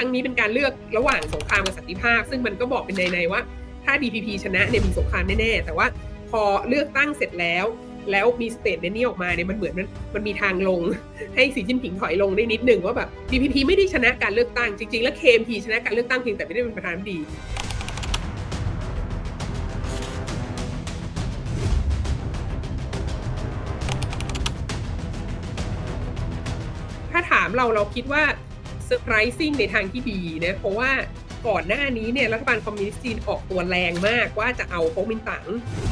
ครั้งนี้เป็นการเลือกระหว่างสงครามกับสันติภาพ ซึ่งมันก็บอกเป็นในๆว่า ถ้า DPP ชนะเนี่ยมีสงครามแน่ๆแต่ว่าพอเลือกตั้งเสร็จแล้ว แล้วมีสเตทเมนต์นี้ออกมาเนี่ยมันเหมือนมันมันมีทางลง ให้สีจิ้นผิงถอยลงได้นิดหนึ่งว่าแบบ DPP ไม่ได้ชนะการเลือกตั้งจริงๆ แล้ว KMT ชนะการเลือกตั้งเพียงแต่ไม่ได้เป็นประธานาธิบดีถ้าถามเราเราคิดว่า เซอร์ไพรซิ่งในทางที่ดีนะเพราะว่าก่อนหน้านี้เนี่ยรัฐบาลคอมมิวนิสต์จีนออกตัวแรงมากว่าจะเอาก๊มินตั๋ง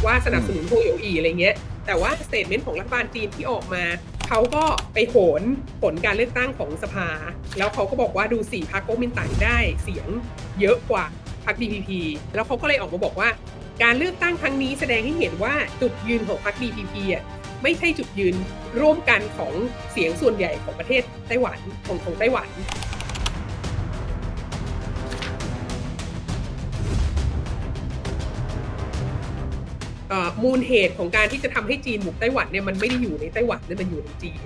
ว่าสนับสนุนโฮโยอีอะไรเงี้ย แต่ว่าสเตทเมนต์ของรัฐบาลจีนที่ออกมา เขาก็ไปโหนผลการเลือกตั้งของสภา แล้วเขาก็บอกว่าดูสี่พรรคก๊มินตั๋งได้เสียงเยอะกว่าพรรค DPP แล้วเขาก็เลยออกมาบอกว่า การเลือกตั้งครั้งนี้แสดงให้เห็นว่าจุดยืนของพรรค DPP อะไม่ใช่จุดยืนร่วมกันของเสียงส่วนใหญ่ของประเทศไต้หวันของของไต้หวัน มูลเหตุของการที่จะทำให้จีนบุกไต้หวันเนี่ยมันไม่ได้อยู่ในไต้หวันเนี่ยมันอยู่ในจีน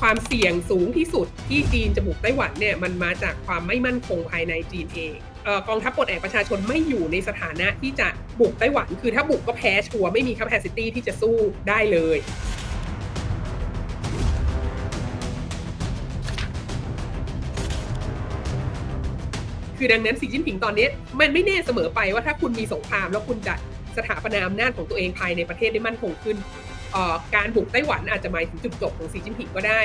ความเสี่ยงสูงที่สุดที่จีนจะบุกไต้หวันเนี่ยมันมาจากความไม่มั่นคงภายในจีนเองเออกองทัพปลดแอกประชาชนไม่อยู่ในสถานะที่จะบุกไต้หวัน คือถ้าบุกก็แพ้ชัวร์ไม่มี capacity ที่จะสู้ได้เลยคือดังนั้นสีจิ้นผิงตอนนี้มันไม่แน่เสมอไปว่าถ้าคุณมีสงครามแล้วคุณจะ สถาปนาอำนาจของตัวเองภายในประเทศได้มั่นคงขึ้นออการบุกไต้หวันอาจจะหมายถึงจุดจบของสีจิ้นผิงก็ได้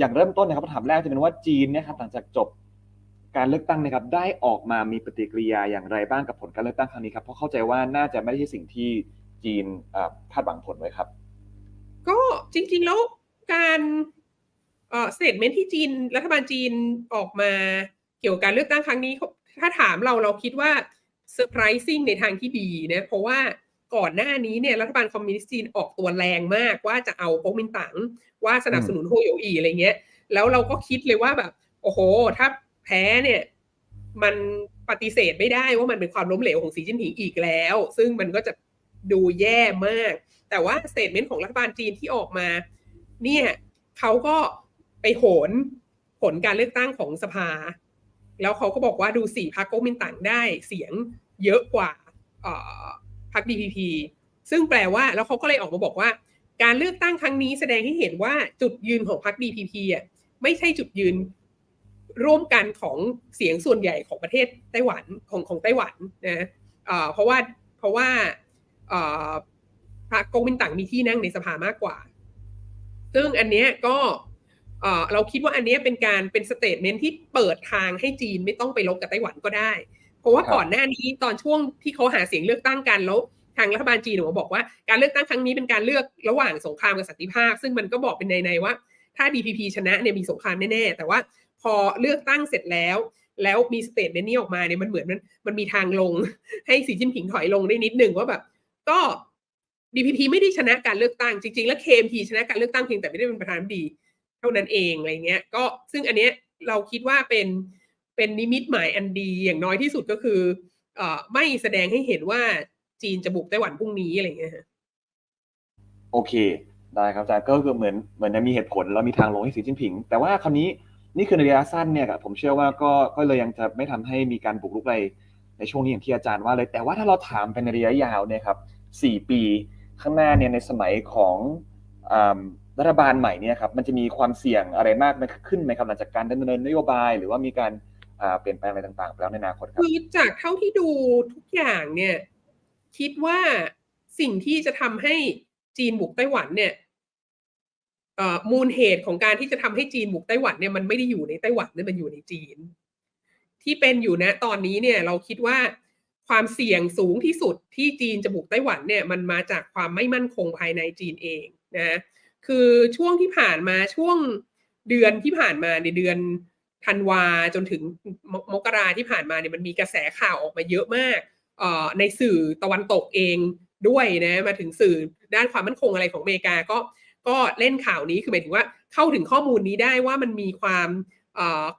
อย่างเริ่มต้นนะครับคำถามแรกจะเป็นว่าจีนเนี่ยครับหลังจากจบการเลือกตั้งนะครับได้ออกมามีปฏิกิริยาอย่างไรบ้างกับผลการเลือกตั้งครั้งนี้ครับเพราะเข้าใจว่าน่าจะไม่ใช่สิ่งที่จีนคาดหวังผลไว้ครับ ก็จริงๆแล้วการเอ่อสเตทเมนที่จีนรัฐบาลจีนออกมาเกี่ยวกับการเลือกตั้งครั้งนี้ ถ้าถามเราเราคิดว่าเซอร์ไพรซิ่งในทางที่ดีนะเพราะว่า ก่อนหน้านี้เนี่ยรัฐบาลคอมมิวนิสต์จีนออกตัวแรงมากว่าจะเอาก๊กมินตั๋งว่าสนับสนุนโฮโยอีอะไรเงี้ย แล้วเราก็คิดเลยว่าแบบ โอ้โห ถ้าแพ้เนี่ยมันปฏิเสธไม่ได้ว่ามันเป็นความล้มเหลวของสีจิ้นผิงอีกแล้ว ซึ่งมันก็จะดูแย่มาก แต่ว่าสเตทเมนต์ของรัฐบาลจีนที่ออกมา เนี่ยเขาก็ไปโหนผลการเลือกตั้งของสภา แล้วเขาก็บอกว่าดูสี่พรรคก๊กมินตั๋งได้เสียงเยอะกว่าเอ่อ พรรค DPP ซึ่งแปลว่าแล้วเขาก็เลยออกมาบอกว่า การเลือกตั้งครั้งนี้แสดงให้เห็นว่าจุดยืนของพรรค DPP อะไม่ใช่จุดยืนร่วมกันของเสียงส่วนใหญ่ของประเทศไต้หวันของของไต้หวันนะเพราะว่าเพราะว่าพรรคก๊กมินตั๋งมีที่นั่งในสภามากกว่า ซึ่งอันเนี้ยก็เอ่อเราคิดว่าอันเนี้ยเป็นการเป็นสเตทเมนที่เปิดทางให้จีนไม่ต้องไปลบกับไต้หวันก็ได้ เพราะว่าครับก่อนหน้านี้ตอนช่วงที่เขาหาเสียงเลือกตั้งกันแล้วทางรัฐบาลจีนออกมาบอกว่าการเลือกตั้งครั้งนี้เป็นการเลือกระหว่างสงครามกับสันติภาพ ซึ่งมันก็บอกเป็นในๆว่า ถ้า DPP ชนะเนี่ยมีสงครามแน่ๆแต่ว่าพอเลือกตั้งเสร็จแล้ว แล้วมีสเตทเมนต์นี้ออกมาเนี่ยมันเหมือนมันมันมีทางลง ให้สีจิ้นผิงถอยลงได้นิดหนึ่งว่าแบบ ก็ DPP ไม่ได้ชนะการเลือกตั้งจริง ๆ แล้ว KMT ชนะการเลือกตั้งเพียงแต่ไม่ได้เป็นประธานาธิบดี เท่านั้นเองอะไรเงี้ย ก็ซึ่งอันเนี้ยเราคิดว่าเป็น เป็นนิมิตหมายอันดีอย่างน้อยที่สุดก็คือเอ่อไม่แสดงให้เห็นว่าจีนจะบุกไต้หวันพรุ่งนี้อะไรเงี้ยฮะโอเค ได้ครับอาจารย์ก็คือเหมือนเหมือนจะมีเหตุผลแล้วมีทางลงให้สีจิ้นผิง แต่ว่าคราวนี้นี่คือในระยะสั้นเนี่ยครับผมเชื่อว่าก็ก็เลยยังจะไม่ทำให้มีการบุกรุกอะไรในช่วงนี้อย่างที่อาจารย์ว่าเลย แต่ว่าถ้าเราถามเป็นระยะยาวเนี่ยครับสี่ปีข้างหน้าเนี่ยในสมัยของอรัฐบาลใหม่เนี่ยครับมันจะมีความเสี่ยงอะไรมากขึ้นไหมครับหลังจากการดำเนินนโยบาย หรือว่ามีการ เปลี่ยนแปลงอะไรต่างๆ แล้วในอนาคตครับคือจากเท่าที่ดูทุกอย่างเนี่ย คิดว่าสิ่งที่จะทำให้จีนบุกไต้หวันเนี่ยมูลเหตุของการที่จะทำให้จีนบุกไต้หวันเนี่ยมันไม่ได้อยู่ในไต้หวันเนี่ยมันอยู่ในจีน ที่เป็นอยู่นะตอนนี้เนี่ยเราคิดว่าความเสี่ยงสูงที่สุดที่จีนจะบุกไต้หวันเนี่ยมันมาจากความไม่มั่นคงภายในจีนเองนะคือช่วงที่ผ่านมาช่วงเดือนที่ผ่านมาในเดือน ธันวาจนถึงมกราที่ผ่านมาเนี่ยมันมีกระแสข่าวออกมาเยอะมากในสื่อตะวันตกเองด้วยนะมาถึงสื่อด้านความมั่นคงอะไรของอเมริกาก็ก็เล่นข่าวนี้คือหมายถึงว่าเข้าถึงข้อมูลนี้ได้ว่ามันมีความ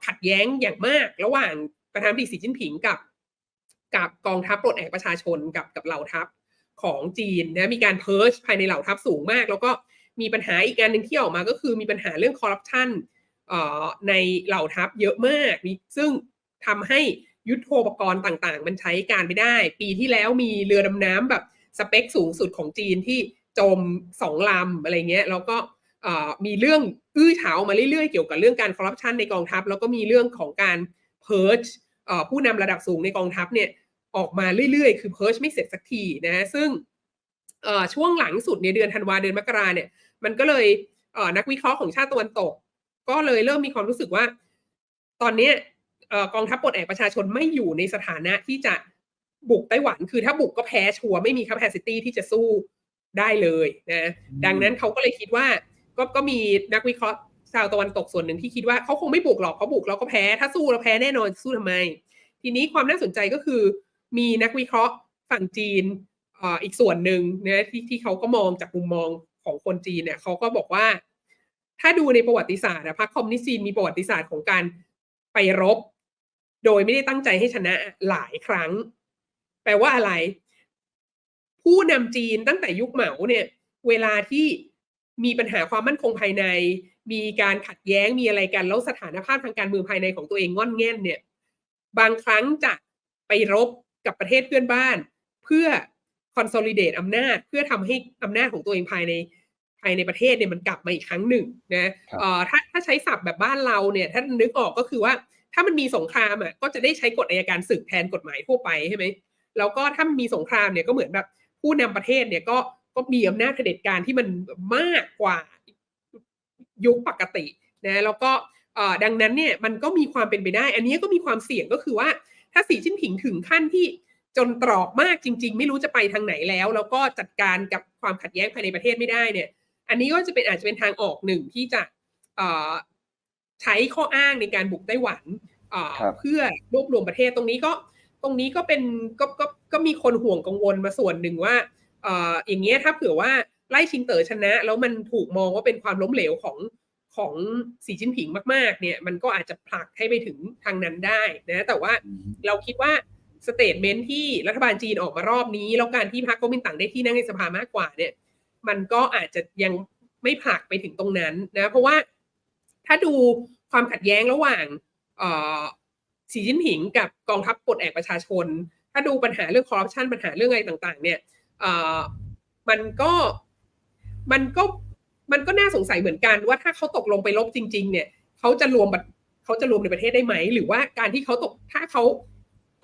ขัดแย้งอย่างมาก ระหว่างประธานาธิบดีสีจิ้นผิงกับ กับกองทัพปลดแอกประชาชนกับกับเหล่าทัพของจีนนะมีการเพิร์ชภายในเหล่าทัพสูงมาก แล้วก็มีปัญหาอีกงานหนึ่งที่ออกมาก็คือมีปัญหาเรื่องคอร์รัปชัน ในเหล่าทัพเยอะมากมีซึ่งทำให้ยุทโธปกรณ์ต่างๆ มันใช้การไม่ได้ ปีที่แล้วมีเรือดำน้ำแบบสเปคสูงสุดของจีนที่จมสองลำอะไรเงี้ยแล้วก็มีเรื่องอื้อเฉามาเรื่อยๆ เกี่ยวกับเรื่องการคอร์รัปชันในกองทัพ แล้วก็มีเรื่องของการเพิร์ชผู้นำระดับสูงในกองทัพเนี่ยออกมาเรื่อยๆ คือเพิร์ชไม่เสร็จสักทีนะซึ่งช่วงหลังสุดในเดือนธันวาเดือนมกราเนี่ยมันก็เลยนักวิเคราะห์ของชาติตะวันตก ก็เลยเริ่มมีความรู้สึกว่า ตอนเนี้ยเอ่อกองทัพปลดแอกประชาชนไม่อยู่ในสถานะที่จะบุกไต้หวัน คือถ้าบุกก็แพ้ชัวร์ไม่มี capacity ที่จะสู้ได้เลยนะดังนั้นเขาก็เลยคิดว่า ก็ก็มีนักวิเคราะห์ชาวตะวันตกส่วนหนึ่งที่คิดว่าเขาคงไม่บุกหรอกเขาบุกเราก็แพ้ถ้าสู้เราแพ้แน่นอนสู้ทำไม ทีนี้ความน่าสนใจก็คือ มีนักวิเคราะห์ฝั่งจีนเอ่ออีกส่วนหนึ่งนะที่ที่เขาก็มองจากมุมมองของคนจีนเนี่ยเขาก็บอกว่า ถ้าดูในประวัติศาสตร์นะพรรคคอมมิวนิสต์จีนมีประวัติศาสตร์ของการไปรบ โดยไม่ได้ตั้งใจให้ชนะหลายครั้ง แปลว่าอะไร ผู้นำจีนตั้งแต่ยุคเหมาเนี่ย เวลาที่มีปัญหาความมั่นคงภายใน มีการขัดแย้งมีอะไรกันแล้วสถานภาพทางการเมืองภายในของตัวเองง่อนแง่นเนี่ย บางครั้งจะไปรบกับประเทศเพื่อนบ้าน เพื่อ consolidate อำนาจเพื่อทำให้อำนาจของตัวเองภายใน ภายในประเทศเนี่ยมันกลับมาอีกครั้งหนึ่งนะครับเอ่อถ้าถ้าใช้ศัพท์แบบบ้านเราเนี่ยถ้านึกออกก็คือว่าถ้ามันมีสงครามอะก็จะได้ใช้กฎอัยการศึกแทนกฎหมายทั่วไปใช่ไหมแล้วก็ถ้ามันมีสงครามเนี่ยก็เหมือนแบบผู้นำประเทศเนี่ยก็ก็มีอำนาจเผด็จการที่มันมากกว่ายุคปกตินะแล้วก็เอ่อดังนั้นเนี่ยมันก็มีความเป็นไปได้ อันนี้ก็มีความเสี่ยงก็คือว่า ถ้าสีจิ้นผิงถึงขั้นที่จนตรอกมากจริง ๆ ไม่รู้จะไปทางไหนแล้ว แล้วก็จัดการกับความขัดแย้งภายในประเทศไม่ได้เนี่ย อันนี้ก็จะเป็นอาจจะเป็นทางออกหนึ่งที่จะเอ่อใช้ข้ออ้างในการบุกไต้หวันเอ่อครับเพื่อรวบรวมประเทศตรงนี้ก็ตรงนี้ก็เป็นก็ก็ก็มีคนห่วงกังวลมาส่วนหนึ่งว่าเอ่ออย่างเงี้ยถ้าเผื่อว่าไล่ชิงเต๋อชนะ แล้วมันถูกมองว่าเป็นความล้มเหลวของของสีจิ้นผิงมาก ๆ เนี่ย มันก็อาจจะผลักให้ไปถึงทางนั้นได้นะ แต่ว่าอืมเราคิดว่าสเตทเมนที่รัฐบาลจีนออกมารอบนี้ แล้วการที่พรรคก๊กมินตั๋งได้ที่นั่งในสภามากกว่าเนี่ย มันก็อาจจะยังไม่ผลักไปถึงตรงนั้นนะเพราะว่าถ้าดูความขัดแย้งระหว่างสีจิ้นผิงกับกองทัพปลดแอกประชาชน ถ้าดูปัญหาเรื่องคอร์รัปชันปัญหาเรื่องอะไรต่าง ๆ เนี่ยมันก็มันก็มันก็น่าสงสัยเหมือนกันว่าถ้าเขาตกลงไปลบจริง ๆ เนี่ยเขาจะรวมเขาจะรวมในประเทศได้ไหม หรือว่าการที่เขาตกถ้าเขา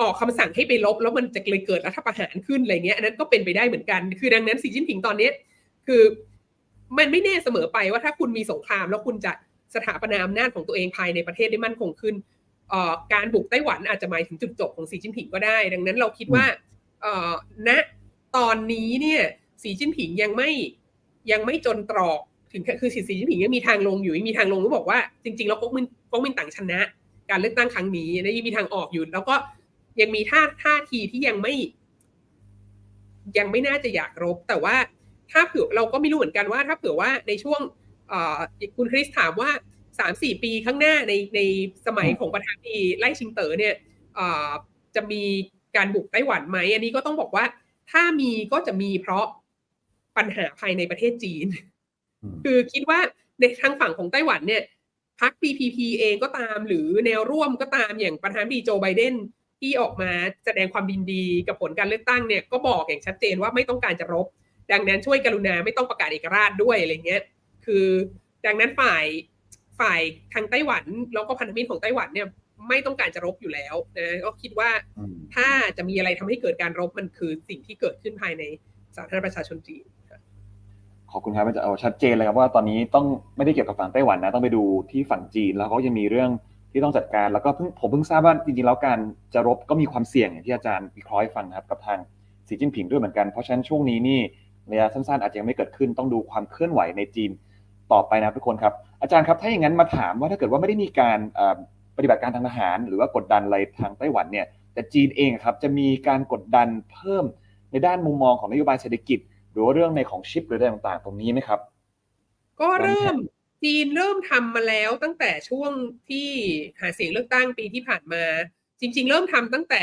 ออกคำสั่งให้ไปลบ แล้วมันจะเลยเกิดรัฐประหารขึ้นอะไรเงี้ยอันนั้นก็เป็นไปได้เหมือนกัน คือดังนั้นสีจิ้นผิงตอนเนี้ย คือมันไม่แน่เสมอไปว่าถ้าคุณมีสงคราม แล้วคุณจะสถาปนาอำนาจของตัวเองภายในประเทศได้มั่นคงขึ้นการบุกไต้หวันอาจจะหมายถึงจุดจบของสีจิ้นผิงก็ได้ ดังนั้นเราคิดว่าณตอนนี้เนี่ยสีจิ้นผิงยังไม่ยังไม่จนตรอกถึงคือสีจิ้นผิงยังมีทางลงอยู่ยังมีทางลงก็บอกว่าจริงๆแล้วก๊กมินก๊กมินตั๋งชนะ การเลือกตั้งครั้งนี้นะยังมีทางออกอยู่ แล้วก็ยังมีท่าท่าทีที่ยังไม่ ยังไม่น่าจะอยากรบ แต่ว่า ถ้าเผื่อเราก็ไม่รู้เหมือนกันว่า ถ้าเผื่อว่าในช่วงเอ่อคุณคริสถามว่าสามสี่ปีข้างหน้าในในสมัยของประธานาธิบดีไล่ชิงเต๋อเนี่ยเอ่อจะมีการบุกไต้หวันไหมอันนี้ก็ต้องบอกว่า ถ้ามีก็จะมีเพราะปัญหาภายในประเทศจีนอืมคือคิดว่าในทางฝั่งของไต้หวันเนี่ยพรรค PPP เองก็ตามหรือแนวร่วมก็ตามอย่างประธานาธิบดีโจไบเดนที่ออกมาแสดงความยินดีกับผลการเลือกตั้งเนี่ยก็บอกอย่างชัดเจนว่าไม่ต้องการจะรบ ดังนั้นช่วยกรุณาไม่ต้องประกาศเอกราชด้วยอะไรเงี้ย คือดังนั้นฝ่ายฝ่ายทางไต้หวันแล้วก็พันธมิตรของไต้หวันเนี่ยไม่ต้องการจะรบอยู่แล้วนะก็คิดว่าอืมถ้าจะมีอะไรทำให้เกิดการรบมันคือสิ่งที่เกิดขึ้นภายในสาธารณรัฐประชาชนจีนขอบคุณครับอาจารย์เอาชัดเจนเลยครับว่าตอนนี้ต้องไม่ได้เกี่ยวกับฝั่งไต้หวันนะต้องไปดูที่ฝั่งจีน แล้วเขายังมีเรื่องที่ต้องจัดการ แล้วก็เพิ่งผมเพิ่งทราบว่าจริงๆแล้วการจะรบก็มีความเสี่ยงอย่างที่อาจารย์วิเคราะห์ให้ฟังนะครับกับทางสีจิ้นผิงด้วยเหมือนกันเพราะฉะนั้นช่วงนี้นี่ ระยะสั้นๆ อาจจะยังไม่เกิดขึ้นต้องดูความเคลื่อนไหวในจีนต่อไปนะครับทุกคนครับ อาจารย์ครับถ้าอย่างนั้นมาถามว่าถ้าเกิดว่าไม่ได้มีการเอ่อปฏิบัติการทางทหาร หรือว่ากดดันอะไรทางไต้หวันเนี่ยแต่จีนเองครับจะมีการกดดันเพิ่มในด้านมุมมองของนโยบายเศรษฐกิจ หรือว่าเรื่องในของชิปหรืออะไรต่างๆ ตรงนี้ไหมครับ ก็เริ่มจีนเริ่มทำมาแล้วตั้งแต่ช่วงที่หาเสียงเลือกตั้งปีที่ผ่านมา จริง ๆ เริ่มทำตั้งแต่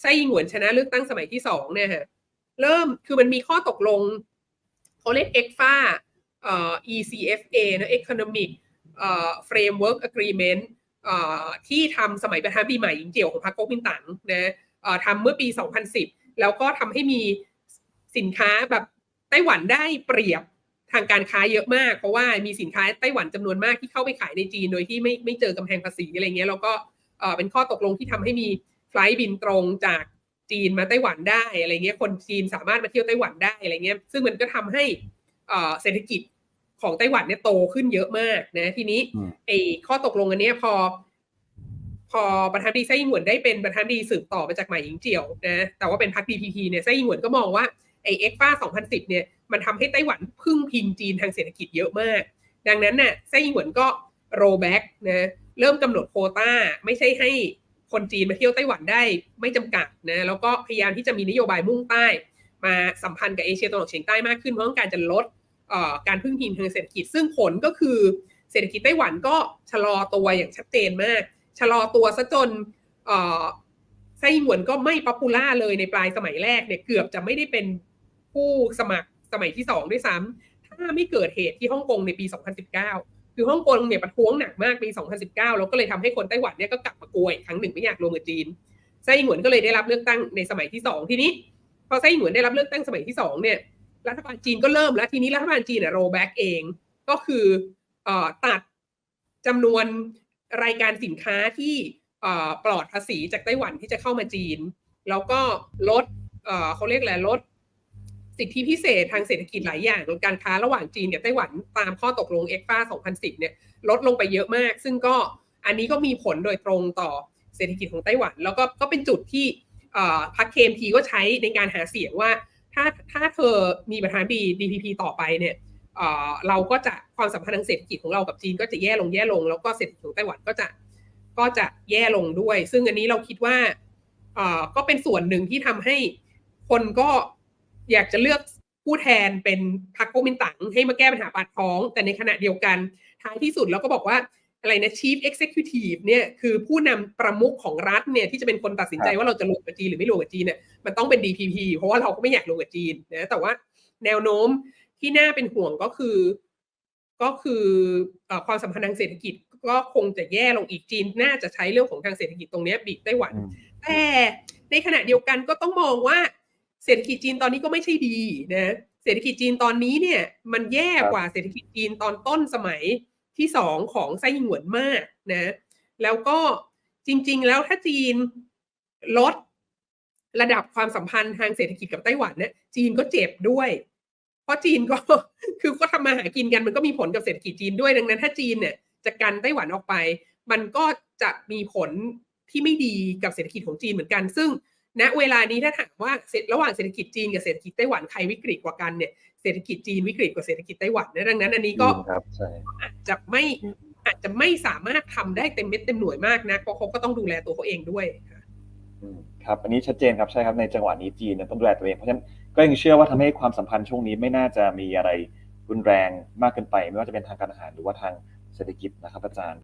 ไส้ยิงหวนชนะเลือกตั้งสมัยที่สองเนี่ยฮะ เริ่มคือมันมีข้อตกลงเขาเรียก ECFA เอ่อ ECFA นะ Economic เอ่อ Framework Agreement เอ่อที่ทำสมัยประธานาธิบดีใหม่หญิงเจียวของพรรคก๊กมินตั๋งนะเอ่อทำเมื่อปี 2010 แล้วก็ทำให้มีสินค้าแบบไต้หวันได้เปรียบทางการค้าเยอะมาก เพราะว่ามีสินค้าไต้หวันจำนวนมากที่เข้าไปขายในจีนโดยที่ไม่ไม่เจอกำแพงภาษีอะไรเงี้ยแล้วก็เป็นข้อตกลงที่ทำให้มีไฟล์บินตรงจาก จีนมาไต้หวันได้อะไรเงี้ยคนจีนสามารถมาเที่ยวไต้หวันได้อะไรเงี้ยซึ่งมันก็ทำให้เอ่อเศรษฐกิจของไต้หวันเนี่ยโตขึ้นเยอะมากนะ ทีนี้อืมไอ้ข้อตกลงอันเนี้ยพอ พอประธานาธิบดีไส้ยิงหวนได้เป็นประธานาธิบดีสืบต่อมาจากหมายหญิงเจียวนะแต่ว่าเป็นพรรค DPP เนี่ยไส้ยิงหวนก็มองว่าไอ้เอ็กฟ้า2010เนี่ยมันทำให้ไต้หวันพึ่งพิงจีนทางเศรษฐกิจเยอะมาก ดังนั้นน่ะไส้ยิงหวนก็โรแบ็กนะเริ่มกำหนดโควต้าไม่ใช่ให้ คนจีนมาเที่ยวไต้หวันได้ไม่จำกัดนะแล้วก็พยายามที่จะมีนโยบายมุ่งใต้ มาสัมพันธ์กับเอเชียตะวันออกเฉียงใต้มากขึ้นเพราะต้องการจะลดการพึ่งพิงทางเศรษฐกิจ ซึ่งผลก็คือเศรษฐกิจไต้หวันก็ชะลอตัวอย่างชัดเจนมากชะลอตัวซะจนไส้หวนก็ไม่ป๊อปปูล่าเลยในปลายสมัยแรกเนี่ยเกือบจะไม่ได้เป็นผู้สมัครสมัยที่สองด้วยซ้ำถ้าไม่เกิดเหตุที่ฮ่องกงในปี 2019 คือฮ่องกงเนี่ยประท้วงหนักมากปี 2019 แล้วก็เลยทำให้คนไต้หวันเนี่ยก็กลับมากลัวอีกครั้งหนึ่งไม่อยากรวมกับจีนไส้หวนก็เลยได้รับเลือกตั้งในสมัยที่สองทีนี้ พอไส้หวนได้รับเลือกตั้งสมัยที่สองเนี่ยรัฐบาลจีนก็เริ่มแล้วทีนี้รัฐบาลจีนเนี่ยโรแบ็กเองก็คือเอ่อตัดจำนวนรายการสินค้าที่เอ่อปลอดภาษีจากไต้หวันที่จะเข้ามาจีน แล้วก็ลดเอ่อเขาเรียกอะไรลด สิทธิพิเศษทางเศรษฐกิจหลายอย่างลดการค้าระหว่างจีนกับไต้หวันตามข้อตกลงเอ็กฟ้า2010 เนี่ยลดลงไปเยอะมาก ซึ่งก็อันนี้ก็มีผลโดยตรงต่อเศรษฐกิจของไต้หวัน แล้วก็ก็เป็นจุดที่พรรคเคมทีก็ใช้ในการหาเสียงว่า ถ้าถ้าเธอมีประธานาธิบดี DPP ต่อไปเนี่ยเราก็จะความสัมพันธ์ทางเศรษฐกิจของเรากับจีนก็จะแย่ลงแย่ลง แล้วก็เศรษฐกิจของไต้หวันก็จะก็จะแย่ลงด้วย ซึ่งอันนี้เราคิดว่าก็เป็นส่วนหนึ่งที่ทำให้คนก็ อยากจะเลือกผู้แทนเป็นพรรคก๊กมินตั๋งให้มาแก้ปัญหาปากท้อง แต่ในขณะเดียวกันท้ายที่สุดเราก็บอกว่าอะไรนะ Chief Executive เนี่ยคือผู้นำประมุขของรัฐเนี่ยที่จะเป็นคนตัดสินใจว่าเราจะลงกับจีนหรือไม่ลงกับจีนเนี่ยมันต้องเป็น DPP เพราะว่าเราก็ไม่อยากลงกับจีนนะแต่ว่าแนวโน้มที่น่าเป็นห่วงก็คือ ก็คือเอ่อความสัมพันธ์ทางเศรษฐกิจก็คงจะแย่ลงอีกจีน น่าจะใช้เรื่องของทางเศรษฐกิจตรงเนี้ยบีบไต้หวันอืมแต่ในขณะเดียวกันก็ต้องมองว่า เศรษฐกิจจีนตอนนี้ก็ไม่ใช่ดีนะเศรษฐกิจจีนตอนนี้เนี่ยมันแย่กว่าเศรษฐกิจจีนตอนต้นสมัยที่สองของไส้หงวนมากนะแล้วก็จริง ๆ แล้วถ้าจีนลดระดับความสัมพันธ์ทางเศรษฐกิจกับไต้หวันเนี่ยจีนก็เจ็บด้วย เพราะจีนก็คือก็ทำมาหากินกันมันก็มีผลกับเศรษฐกิจจีนด้วยดังนั้น ถ้าจีนเนี่ยจะกันไต้หวันออกไป มันก็จะมีผลที่ไม่ดีกับเศรษฐกิจของจีนเหมือนกัน ซึ่ง ณเวลานี้ถ้าถามว่าเศรษฐระหว่างเศรษฐกิจจีนกับเศรษฐกิจไต้หวันใครวิกฤตกว่ากันเนี่ยเศรษฐกิจจีนวิกฤตกว่าเศรษฐกิจไต้หวันนะดังนั้นอันนี้ก็จริงครับใช่อาจจะไม่อาจจะไม่สามารถทำได้เต็มเม็ดเต็มหน่วยมากนะเพราะเขาก็ต้องดูแลตัวเขาเองด้วยค่ะอืมครับอันนี้ชัดเจนครับใช่ครับในจังหวะนี้จีนเนี่ยต้องดูแลตัวเองเพราะฉะนั้นก็ยังเชื่อว่าทำให้ความสัมพันธ์ช่วงนี้ไม่น่าจะมีอะไรรุนแรงมากเกินไป ไม่ว่าจะเป็นทางการอาหารหรือว่าทางเศรษฐกิจนะครับอาจารย์